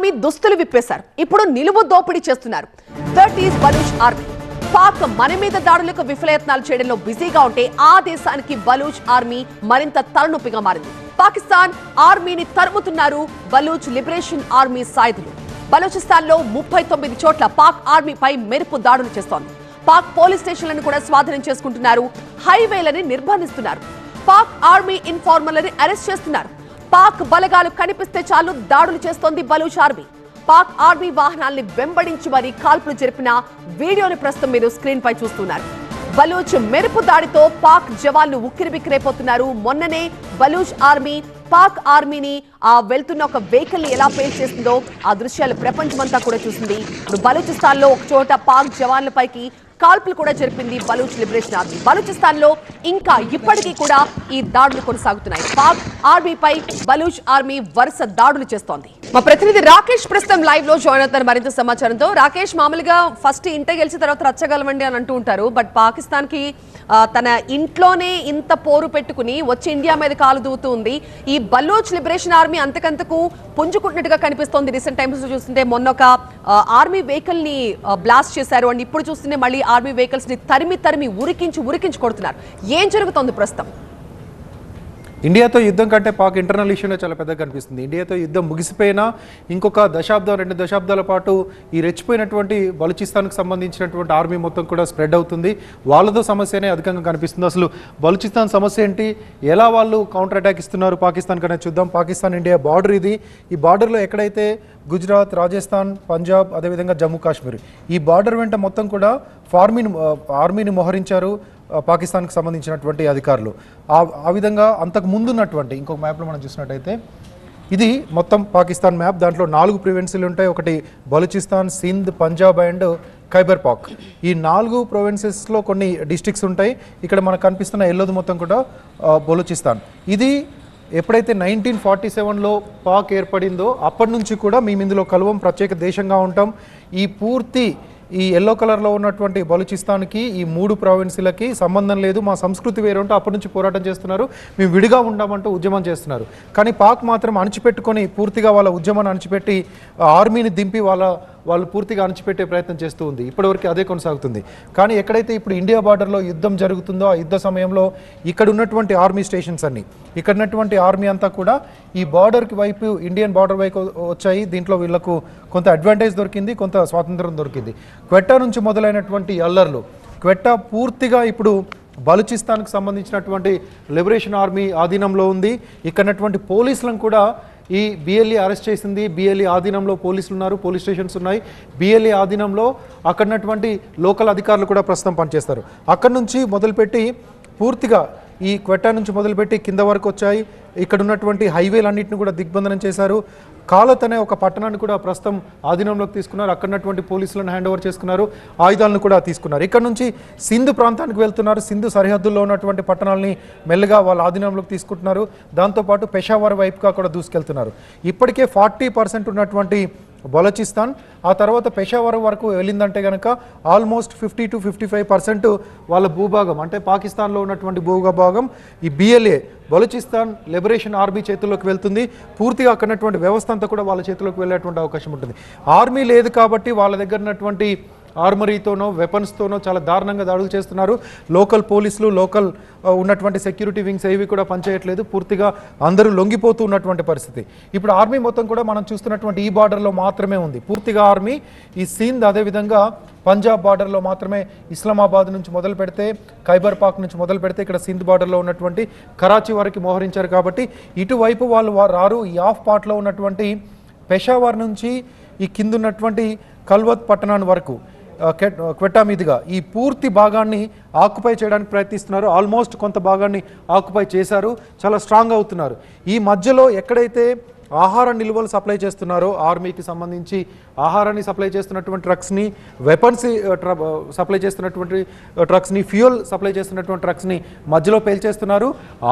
Army దుస్తులు విప్పేశారు. ఇప్పుడు నిలువు దోపిడీ చేస్తున్నారు. That is Baluch army Pak మన మీద దాడులకు విఫలయత్నాలు చేయడంలో బిజీగా ఉంటే ఆ దేశానికి బలూచ్ ఆర్మీ మరింత తలనొప్పిగా మారింది. పాకిస్తాన్ ఆర్మీని తరుముతున్నారు బలూచ్ లిబరేషన్ ఆర్మీ సాయుధులు. బలూచిస్తాన్లో ముప్పై తొమ్మిది చోట్ల పాక్ ఆర్మీపై మెరుపు దాడులు చేస్తోంది. పాక్ పోలీస్ స్టేషన్లను కూడా స్వాధీనం చేసుకుంటున్నారు. హైవేలని నిర్బంధిస్తున్నారు. పాక్ ఆర్మీ ఇన్ఫార్మర్లని అరెస్ట్ చేస్తున్నారు. పాక్ బలగాలు కనిపిస్తే చాలు దాడులు చేస్తోంది బలూచ్ ఆర్మీ. పాక్ ఆర్మీ వాహనాల్ని వెంబడించి మరీ కాల్పులు జరిపిన వీడియోని ప్రస్తుతం మీరు స్క్రీన్ పై చూస్తున్నారు. బలూచ్ మెరుపు దాడితో పాక్ జవాన్లు ఉక్కిరిబిక్కిరైపోతున్నారు మొన్ననే బలూచ్ ఆర్మీ పాక్ ఆర్మీని ఆ వెళ్తున్న ఒక వెహికల్ని ఎలా పేల్ చేసిందో ఆ దృశ్యాలు ప్రపంచమంతా కూడా చూసింది. ఇప్పుడు బలూచిస్తాన్లో ఒక చోట పాక్ జవాన్లపైకి కాల్పులు కూడా జరిపింది బలూచ్ లిబరేషన్ ఆర్మీ. బలూచిస్తాన్లో ఇంకా ఇప్పటికీ కూడా ఈ దాడులు కొనసాగుతున్నాయి. పాక్ ఆర్మీపై బలూచ్ ఆర్మీ వరుస దాడులు చేస్తోంది. మా ప్రతినిధి రాకేష్ ప్రస్తుతం లైవ్లో జాయిన్ అవుతారు. మరింత సమాచారంతో రాకేష్ మామూలుగా ఫస్ట్ ఇంట గెలిచిన తర్వాత రచ్చగలవండి అని అంటూ ఉంటారు. బట్ పాకిస్తాన్కి తన ఇంట్లోనే ఇంత పోరు పెట్టుకుని వచ్చి ఇండియా మీద కాలు దూతుంది ఉంది. ఈ బలూచ్ లిబరేషన్ ఆర్మీ అంతకంతకు పుంజుకుంటున్నట్టుగా కనిపిస్తోంది. రీసెంట్ టైమ్స్ చూస్తుంటే మొన్న ఒక ఆర్మీ వెహికల్ని బ్లాస్ట్ చేశారు. అండ్ ఇప్పుడు చూస్తుంటే మళ్ళీ ఆర్మీ వెహికల్స్ని తరిమి తరిమి ఉరికించి ఉరికించి కొడుతున్నారు. ఏం జరుగుతోంది ప్రస్తుతం? ఇండియాతో యుద్ధం కంటే పాక్ ఇంటర్నల్ ఇష్యూనే చాలా పెద్దగా కనిపిస్తుంది. ఇండియాతో యుద్ధం ముగిసిపోయినా ఇంకొక దశాబ్దం రెండు దశాబ్దాల పాటు ఈ రెచ్చిపోయినటువంటి బలుచిస్తాన్కి సంబంధించినటువంటి ఆర్మీ మొత్తం కూడా స్ప్రెడ్ అవుతుంది. వాళ్ళతో సమస్యనే అధికంగా కనిపిస్తుంది. అసలు బలూచిస్తాన్ సమస్య ఏంటి? ఎలా వాళ్ళు కౌంటర్ అటాక్ ఇస్తున్నారు పాకిస్తాన్ కనే చూద్దాం. పాకిస్తాన్ ఇండియా బార్డర్ ఇది. ఈ బార్డర్లో ఎక్కడైతే గుజరాత్ రాజస్థాన్ పంజాబ్ అదేవిధంగా జమ్మూ కాశ్మీర్ ఈ బార్డర్ వెంట మొత్తం కూడా ఫార్మీని ఆర్మీని మోహరించారు. పాకిస్తాన్కి సంబంధించినటువంటి అధికారులు. ఆ ఆ విధంగా అంతకు ముందున్నటువంటి ఇంకొక మ్యాప్లో మనం చూసినట్టయితే ఇది మొత్తం పాకిస్తాన్ మ్యాప్. దాంట్లో నాలుగు ప్రొవిన్సీలు ఉంటాయి. ఒకటి బలూచిస్తాన్ సింధ్ పంజాబ్ అండ్ ఖైబర్ పాక్. ఈ నాలుగు ప్రొవిన్సెస్లో కొన్ని డిస్ట్రిక్ట్స్ ఉంటాయి. ఇక్కడ మనకు కనిపిస్తున్న ఎల్లోది మొత్తం కూడా బలూచిస్తాన్. ఇది ఎప్పుడైతే నైన్టీన్ ఫార్టీ సెవెన్లో పాక్ ఏర్పడిందో అప్పటి నుంచి కూడా మేము ఇందులో కలువం ప్రత్యేక దేశంగా ఉంటాం. ఈ పూర్తి ఈ ఎల్లో కలర్లో ఉన్నటువంటి బలూచిస్తాన్కి ఈ మూడు ప్రావిన్సీలకి సంబంధం లేదు. మా సంస్కృతి వేరే ఉంటే అప్పటి నుంచి పోరాటం చేస్తున్నారు. మేము విడిగా ఉండామంటూ ఉద్యమం చేస్తున్నారు. కానీ పాక్ మాత్రం అణిచిపెట్టుకొని పూర్తిగా వాళ్ళ ఉద్యమాన్ని అణిచిపెట్టి ఆర్మీని దింపి వాళ్ళ వాళ్ళు పూర్తిగా అణచిపెట్టే ప్రయత్నం చేస్తూ ఉంది. ఇప్పటివరకు అదే కొనసాగుతుంది. కానీ ఎక్కడైతే ఇప్పుడు ఇండియా బార్డర్లో యుద్ధం జరుగుతుందో ఆ యుద్ధ సమయంలో ఇక్కడ ఉన్నటువంటి ఆర్మీ స్టేషన్స్ అన్ని ఇక్కడ ఉన్నటువంటి ఆర్మీ అంతా కూడా ఈ బార్డర్కి వైపు ఇండియన్ బార్డర్ వైపు వచ్చాయి. దీంట్లో వీళ్ళకు కొంత అడ్వాంటేజ్ దొరికింది కొంత స్వాతంత్రం దొరికింది. క్వెట్టా నుంచి మొదలైనటువంటి అల్లర్లు క్వెట్టా పూర్తిగా ఇప్పుడు బలుచిస్తాన్కు సంబంధించినటువంటి లిబరేషన్ ఆర్మీ ఆధీనంలో ఉంది. ఇక్కడటువంటి పోలీసులను కూడా ఈ బిఎల్ఈ అరెస్ట్ చేసింది. బిఎల్ఈ ఆధీనంలో పోలీసులు ఉన్నారు పోలీస్ స్టేషన్స్ ఉన్నాయి. బిఎల్ఈ ఆధీనంలో అక్కడనటువంటి లోకల్ అధికారులు కూడా ప్రస్తుతం పనిచేస్తారు. అక్కడి నుంచి మొదలుపెట్టి పూర్తిగా ఈ క్వెట్టా నుంచి మొదలుపెట్టి కింద వరకు వచ్చాయి. ఇక్కడ ఉన్నటువంటి హైవేలన్నింటిని కూడా దిగ్బంధనం చేశారు. కాలత్ అనే ఒక పట్టణాన్ని కూడా ప్రస్తుతం ఆధీనంలోకి తీసుకున్నారు. అక్కడ ఉన్నటువంటి పోలీసులను హ్యాండ్ ఓవర్ చేసుకున్నారు. ఆయుధాలను కూడా తీసుకున్నారు. ఇక్కడ నుంచి సింధు ప్రాంతానికి వెళ్తున్నారు. సింధు సరిహద్దుల్లో ఉన్నటువంటి పట్టణాలని మెల్లగా వాళ్ళ ఆధీనంలోకి తీసుకుంటున్నారు. దాంతోపాటు పెషావర్ వైపుగా కూడా దూసుకెళ్తున్నారు. ఇప్పటికే ఫార్టీ పర్సెంట్ ఉన్నటువంటి బలోచిస్తాన్. ఆ తర్వాత పెషావర్ వరకు వెళ్ళిందంటే కనుక almost fifty to fifty five percent వాళ్ళ భూభాగం అంటే పాకిస్తాన్లో ఉన్నటువంటి భూభాగం ఈ బిఎల్ఏ బలూచిస్తాన్ లిబరేషన్ ఆర్మీ చేతుల్లోకి వెళ్తుంది. పూర్తిగా అక్కడ వ్యవస్థ అంతా కూడా వాళ్ళ చేతిలోకి వెళ్ళేటువంటి అవకాశం ఉంటుంది. ఆర్మీ లేదు కాబట్టి వాళ్ళ దగ్గర ఉన్నటువంటి ఆర్మరీతోనో వెపన్స్తోనో చాలా దారుణంగా దాడులు చేస్తున్నారు. లోకల్ పోలీసులు లోకల్ ఉన్నటువంటి సెక్యూరిటీ వింగ్స్ ఏవి కూడా పనిచేయట్లేదు. పూర్తిగా అందరూ లొంగిపోతూ ఉన్నటువంటి పరిస్థితి. ఇప్పుడు ఆర్మీ మొత్తం కూడా మనం చూస్తున్నటువంటి ఈ బార్డర్లో మాత్రమే ఉంది. పూర్తిగా ఆర్మీ ఈ సీన్ అదేవిధంగా పంజాబ్ బార్డర్లో మాత్రమే ఇస్లామాబాద్ నుంచి మొదలు పెడితే ఖైబర్ పాక్ నుంచి మొదలు పెడితే ఇక్కడ సింధ్ బార్డర్లో ఉన్నటువంటి కరాచీ వరకు మోహరించారు కాబట్టి ఇటువైపు వాళ్ళు రారు. ఈ ఆఫ్ పార్ట్లో ఉన్నటువంటి పెషావర్ నుంచి ఈ కింద ఉన్నటువంటి కల్వత్ పట్టణాన్ని వరకు క్వెట్టా మీదుగా ఈ పూర్తి భాగాన్ని ఆక్యుపై చేయడానికి ప్రయత్నిస్తున్నారు. ఆల్మోస్ట్ కొంత భాగాన్ని ఆక్యుపై చేశారు. చాలా స్ట్రాంగ్ అవుతున్నారు. ఈ మధ్యలో ఎక్కడైతే ఆహార నిల్వలు సప్లై చేస్తున్నారో ఆర్మీకి సంబంధించి ఆహారాన్ని సప్లై చేస్తున్నటువంటి ట్రక్స్ని వెపన్స్ సప్లై చేస్తున్నటువంటి ట్రక్స్ని ఫ్యూయల్ సప్లై చేస్తున్నటువంటి ట్రక్స్ని మధ్యలో పేల్చేస్తున్నారు.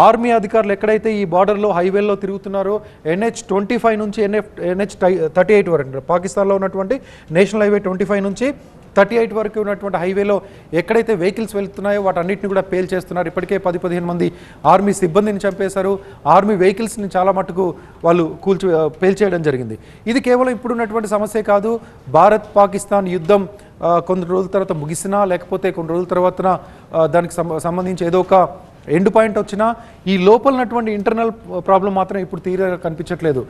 ఆర్మీ అధికారులు ఎక్కడైతే ఈ బార్డర్లో హైవేల్లో తిరుగుతున్నారో ఎన్హెచ్ ట్వంటీ ఫైవ్ నుంచి ఎన్ఎఫ్ ఎన్హెచ్ థర్టీ ఎయిట్ వరకు పాకిస్తాన్లో ఉన్నటువంటి నేషనల్ హైవే ట్వంటీ ఫైవ్ నుంచి థర్టీ ఎయిట్ వరకు ఉన్నటువంటి హైవేలో ఎక్కడైతే వెహికల్స్ వెళ్తున్నాయో వాటన్నిటిని కూడా పేల్ చేస్తున్నారు. ఇప్పటికే పది పదిహేను మంది ఆర్మీ సిబ్బందిని చంపేశారు. ఆర్మీ వెహికల్స్ని చాలా మటుకు వాళ్ళు కూల్చి పేల్చేయడం జరిగింది. ఇది కేవలం ఇప్పుడున్నటువంటి సమస్య కాదు. భారత్ పాకిస్తాన్ యుద్ధం కొన్ని రోజుల తర్వాత ముగిసినా లేకపోతే కొన్ని రోజుల తర్వాత దానికి సంబంధించి ఏదో ఒక ఎండ్ పాయింట్ వచ్చినా ఈ లోపలనటువంటి ఇంటర్నల్ ప్రాబ్లం మాత్రం ఇప్పుడు తీర కనిపించట్లేదు.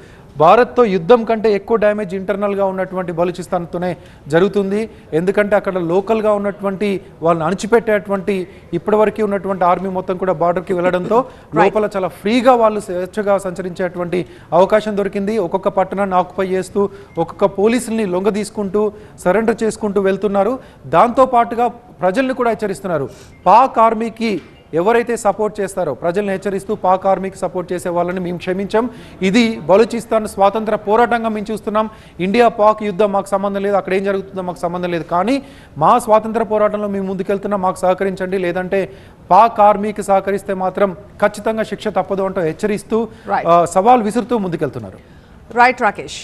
భారత్తో యుద్ధం కంటే ఎక్కువ డ్యామేజ్ ఇంటర్నల్గా ఉన్నటువంటి బలూచిస్తాన్తోనే జరుగుతుంది. ఎందుకంటే అక్కడ లోకల్గా ఉన్నటువంటి వాళ్ళని అణిచిపెట్టేటువంటి ఇప్పటివరకు ఉన్నటువంటి ఆర్మీ మొత్తం కూడా బార్డర్కి వెళ్ళడంతో లోపల చాలా ఫ్రీగా వాళ్ళు స్వేచ్ఛగా సంచరించేటువంటి అవకాశం దొరికింది. ఒక్కొక్క పట్టణాన్ని ఆక్యుపై చేస్తూ ఒక్కొక్క పోలీసుల్ని లొంగ తీసుకుంటూ సరెండర్ చేసుకుంటూ వెళ్తున్నారు. దాంతో పాటుగా ప్రజల్ని కూడా హెచ్చరిస్తున్నారు. పాక్ ఆర్మీకి ఎవరైతే సపోర్ట్ చేస్తారో ప్రజల్ని హెచ్చరిస్తూ పాక్ ఆర్మీకి సపోర్ట్ చేసే వాళ్ళని మేము క్షమించాం. ఇది బలూచిస్తాన్ స్వాతంత్ర పోరాటంగా మేము చూస్తున్నాం. ఇండియా పాక్ యుద్ధం మాకు సంబంధం లేదు అక్కడ ఏం జరుగుతుందో మాకు సంబంధం లేదు. కానీ మా స్వాతంత్ర పోరాటంలో మేము ముందుకెళ్తున్నాం మాకు సహకరించండి. లేదంటే పాక్ ఆర్మీకి సహకరిస్తే మాత్రం ఖచ్చితంగా శిక్ష తప్పదు అంటూ హెచ్చరిస్తూ సవాల్ విసురుతూ ముందుకెళ్తున్నారు. రైట్ రాకేష్